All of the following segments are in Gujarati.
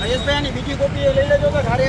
હરેશભાઈ આની બીજી કોપી લઈ લેજો તો ઘરે.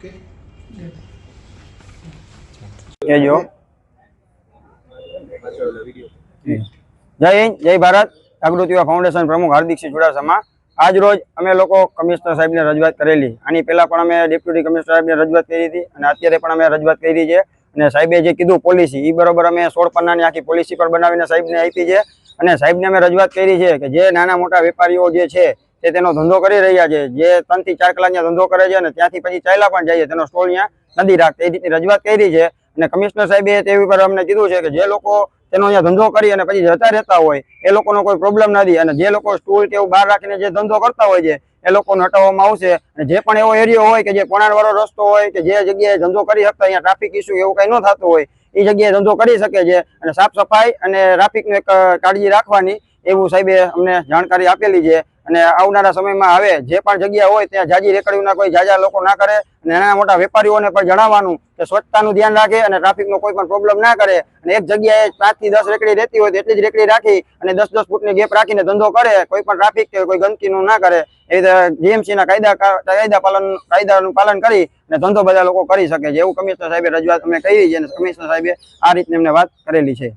કહેજો જય હિન્દ જય ભારત. જાગૃતિ ફાઉન્ડેશન પ્રમુખ હાર્દિકસિંહ ચુડાસમા. આજ રોજ અમે લોકો કમિશનર સાહેબને રજૂઆત કરેલી. આની પહેલા પણ અમે ડેપ્યુટી કમિશનર સાહેબને રજૂઆત કરી હતી અને અત્યારે પણ અમે રજૂઆત કરી છે. અને સાહેબે જે કીધું પોલિસી એ બરોબર અમે સોળ પન્નાની આખી પોલિસી પર બનાવીને સાહેબને આપી છે. અને સાહેબને અમે રજૂઆત કરી છે કે જે નાના મોટા વેપારીઓ જે છે તે તેનો ધંધો કરી રહ્યા છે, જે ત્રણથી ચાર કલાક ધંધો કરે છે અને ત્યાંથી પછી ચાલ્યા પણ જાય છે, તેનો સ્ટોલ અહીંયા નથી રાખતા. એ રીતની રજૂઆત કરી છે અને કમિશનર સાહેબે તે ઉપર અમને કીધું છે કે જે લોકો તેનો અહીંયા ધંધો કરી અને પછી જતા રહેતા હોય, એ લોકોનો કોઈ પ્રોબ્લેમ નથી. અને જે લોકો સ્ટૂલ કે બહાર રાખીને જે ધંધો કરતા હોય છે, એ લોકોને હટાવવામાં આવશે. અને જે પણ એવો એરિયો હોય કે જે પોણાણવાળો રસ્તો હોય કે જે જગ્યાએ ધંધો કરી શકતા અહીંયા ટ્રાફિક ઇસ્યુ એવું કંઈ ન થતું હોય, એ જગ્યાએ ધંધો કરી શકે છે. અને સાફ સફાઈ અને ટ્રાફિકને કાળજી રાખવાની એવું સાહેબે અમને જાણકારી આપેલી છે. અને આવનારા સમયમાં હવે જે પણ જગ્યા હોય ત્યાં જાજી રેકડીઓના કોઈ જાજા લોકો ના કરે અને નાના મોટા વેપારીઓને પણ જણાવવાનું કે સ્વચ્છતાનું ધ્યાન રાખે અને ટ્રાફિકનો કોઈ પણ પ્રોબ્લેમ ના કરે અને એક જગ્યાએ પાંચથી દસ રેકડી રહેતી હોય તો એટલી જ રેકડી રાખી અને દસ દસ ફૂટની ગેપ રાખીને ધંધો કરે, કોઈ પણ ટ્રાફિક કે કોઈ ગંદકીનું ના કરે એ GMC કાયદા કાયદા પાલન, કાયદાનું પાલન કરી અને ધંધો બધા લોકો કરી શકે છે. એવું કમિશનર સાહેબે રજૂઆત અમે કરી છે અને કમિશનર સાહેબે આ રીતની અમને વાત કરેલી છે.